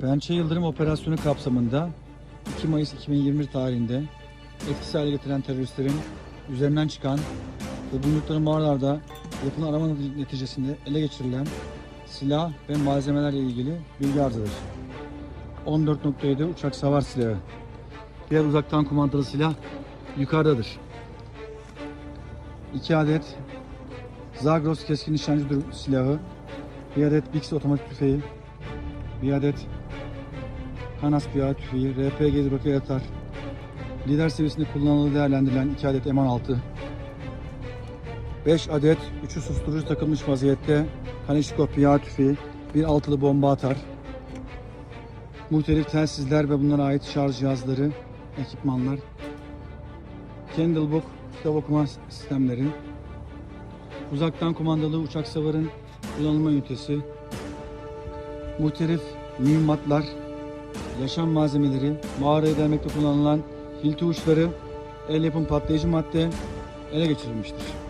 Pençe Yıldırım Operasyonu kapsamında 2 Mayıs 2021 tarihinde etkisiz hale getiren teröristlerin üzerinden çıkan ve bulundukları mağaralarda yapılan arama neticesinde ele geçirilen silah ve malzemelerle ilgili bilgi arzıdır. 14.7 uçak savar silahı. Diğer uzaktan kumandalı silah yukarıdadır. 2 adet Zagros keskin nişancı silahı, bir adet Bix otomatik tüfeği, bir adet Kanas piyade tüfeği, RPG roket atar, lider seviyesinde kullanılı değerlendirilen 2 adet M16, 5 adet üçü susturucu takılmış vaziyette Kalashnikov piyade tüfeği, bir altılı bomba atar, muhtelif telsizler ve bunlara ait şarj cihazları, ekipmanlar, Candlebook kitap okuma sistemleri, uzaktan kumandalı uçak savarın kullanılma ünitesi, muhtelif mühimmatlar, yaşam malzemeleri, mağaraya delmekte kullanılan hilti uçları, el yapım patlayıcı madde ele geçirilmiştir.